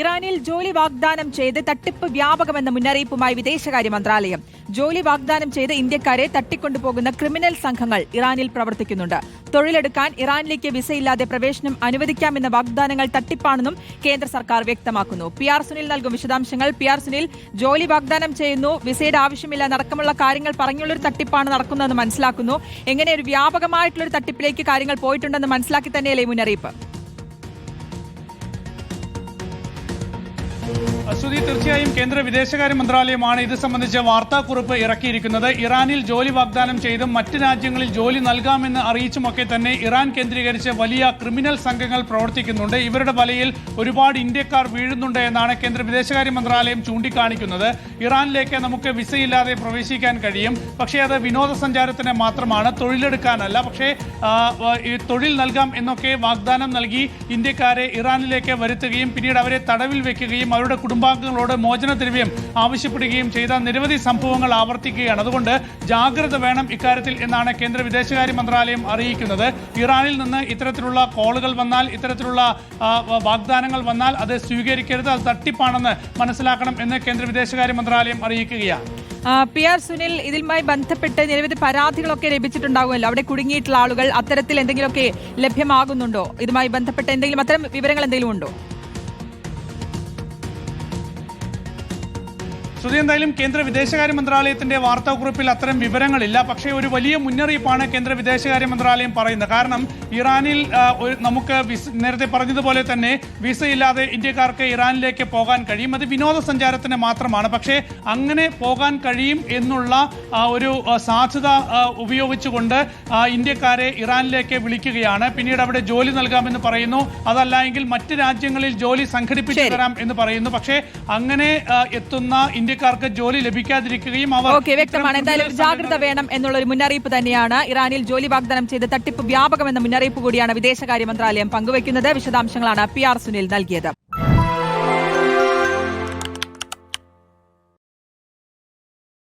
ഇറാനിൽ ജോലി വാഗ്ദാനം ചെയ്ത് തട്ടിപ്പ് വ്യാപകമെന്ന മുന്നറിയിപ്പുമായി വിദേശകാര്യ മന്ത്രാലയം. ജോലി വാഗ്ദാനം ചെയ്ത് ഇന്ത്യക്കാരെ തട്ടിക്കൊണ്ടുപോകുന്ന ക്രിമിനൽ സംഘങ്ങൾ ഇറാനിൽ പ്രവർത്തിക്കുന്നുണ്ട്. തൊഴിലെടുക്കാൻ ഇറാനിലേക്ക് വിസയില്ലാതെ പ്രവേശനം അനുവദിക്കാമെന്ന വാഗ്ദാനങ്ങൾ തട്ടിപ്പാണെന്നും കേന്ദ്ര സർക്കാർ വ്യക്തമാക്കുന്നു. പി ആർ സുനിൽ നൽകും വിശദാംശങ്ങൾ. പി ആർ സുനിൽ ജോലി വാഗ്ദാനം ചെയ്യുന്നു വിസയുടെ ആവശ്യമില്ല നടക്കമുള്ള കാര്യങ്ങൾ പറഞ്ഞുള്ളൊരു തട്ടിപ്പാണ് നടക്കുന്നതെന്ന് മനസ്സിലാക്കുന്നു. എങ്ങനെ ഒരു വ്യാപകമായിട്ടുള്ളൊരു തട്ടിപ്പിലേക്ക് കാര്യങ്ങൾ പോയിട്ടുണ്ടെന്ന് മനസ്സിലാക്കി തന്നെയല്ലേ മുന്നറിയിപ്പ്? ശ്രുതി തീർച്ചയായും കേന്ദ്ര വിദേശകാര്യ മന്ത്രാലയമാണ്. ഇത് സംബന്ധിച്ച വാർത്താക്കുറിപ്പ് ഇറക്കിയിരിക്കുന്നത്. ഇറാനിൽ ജോലി വാഗ്ദാനം ചെയ്തും മറ്റ് രാജ്യങ്ങളിൽ ജോലി നൽകാമെന്ന് അറിയിച്ചുമൊക്കെ തന്നെ ഇറാൻ കേന്ദ്രീകരിച്ച് വലിയ ക്രിമിനൽ സംഘങ്ങൾ പ്രവർത്തിക്കുന്നുണ്ട്. ഇവരുടെ വലയിൽ ഒരുപാട് ഇന്ത്യക്കാർ വീഴുന്നുണ്ട് എന്നാണ് കേന്ദ്ര വിദേശകാര്യ മന്ത്രാലയം ചൂണ്ടിക്കാണിക്കുന്നത്. ഇറാനിലേക്ക് നമുക്ക് വിസയില്ലാതെ പ്രവേശിക്കാൻ കഴിയും. പക്ഷേ അത് വിനോദസഞ്ചാരത്തിന് മാത്രമാണ് തൊഴിലെടുക്കാനല്ല. പക്ഷേ തൊഴിൽ നൽകാം എന്നൊക്കെ വാഗ്ദാനം നൽകി ഇന്ത്യക്കാരെ ഇറാനിലേക്ക് വരുത്തുകയും പിന്നീട് അവരെ തടവിൽ വെക്കുകയും അവരുടെ കുടുംബാംഗങ്ങളോട് മോചനദ്രവ്യം ആവശ്യപ്പെടുകയും ചെയ്ത നിരവധി സംഭവങ്ങൾ ആവർത്തിക്കുകയാണ്. അതുകൊണ്ട് ജാഗ്രത വേണം ഇക്കാര്യത്തിൽ എന്നാണ് കേന്ദ്ര വിദേശകാര്യ മന്ത്രാലയം അറിയിക്കുന്നത്. ഇറാനിൽ നിന്ന് ഇത്തരത്തിലുള്ള കോളുകൾ വന്നാൽ ഇത്തരത്തിലുള്ള വാഗ്ദാനങ്ങൾ വന്നാൽ അത് സ്വീകരിക്കരുത് അത് തട്ടിപ്പാണെന്ന് മനസ്സിലാക്കണം എന്ന് കേന്ദ്ര വിദേശകാര്യ മന്ത്രാലയം അറിയിക്കുകയാണ്. പി ആർ സുനിൽ ഇതുമായി ബന്ധപ്പെട്ട് നിരവധി പരാതികളൊക്കെ ലഭിച്ചിട്ടുണ്ടാകുമല്ലോ. അവിടെ കുടുങ്ങിയിട്ടുള്ള ആളുകൾ അത്തരത്തിൽ എന്തെങ്കിലുമൊക്കെ ലഭ്യമാകുന്നുണ്ടോ? ഇതുമായി ബന്ധപ്പെട്ട് എന്തെങ്കിലും അത്തരം വിവരങ്ങൾ എന്തെങ്കിലും ഉണ്ടോ? ശ്രുതി എന്തായാലും കേന്ദ്ര വിദേശകാര്യ മന്ത്രാലയത്തിന്റെ വാർത്താക്കുറിപ്പിൽ അത്തരം വിവരങ്ങളില്ല. പക്ഷേ ഒരു വലിയ മുന്നറിയിപ്പാണ് കേന്ദ്ര വിദേശകാര്യ മന്ത്രാലയം പറയുന്നത്. കാരണം ഇറാനിൽ നമുക്ക് നേരത്തെ പറഞ്ഞതുപോലെ തന്നെ വിസ ഇല്ലാതെ ഇന്ത്യക്കാർക്ക് ഇറാനിലേക്ക് പോകാൻ കഴിയും. അത് വിനോദസഞ്ചാരത്തിന് മാത്രമാണ്. പക്ഷേ അങ്ങനെ പോകാൻ കഴിയും എന്നുള്ള ഒരു സാധ്യത ഉപയോഗിച്ചുകൊണ്ട് ഇന്ത്യക്കാരെ ഇറാനിലേക്ക് വിളിക്കുകയാണ്. പിന്നീട് അവിടെ ജോലി നൽകാമെന്ന് പറയുന്നു. അതല്ല എങ്കിൽ മറ്റ് രാജ്യങ്ങളിൽ ജോലി സംഘടിപ്പിച്ചു തരാം എന്ന് പറയുന്നു. പക്ഷേ അങ്ങനെ എത്തുന്ന എത്തുന്ന ഇന്ത്യക്കാർക്ക് ജോലി ലഭിക്കാതിരിക്കുകയും അവർ ഓക്കെ വ്യക്തമാണ്. എന്തായാലും ജാഗ്രത വേണം എന്നുള്ള ഒരു മുന്നറിയിപ്പ് തന്നെയാണ് ഇറാനിൽ ജോലി വാഗ്ദാനം ചെയ്ത് തട്ടിപ്പ് വ്യാപകമെന്ന മുന്നറിയിപ്പ് കൂടിയാണ് വിദേശകാര്യ മന്ത്രാലയം പങ്കുവയ്ക്കുന്നത്. വിശദാംശങ്ങളാണ് പി ആർ സുനിൽ നൽകിയത്.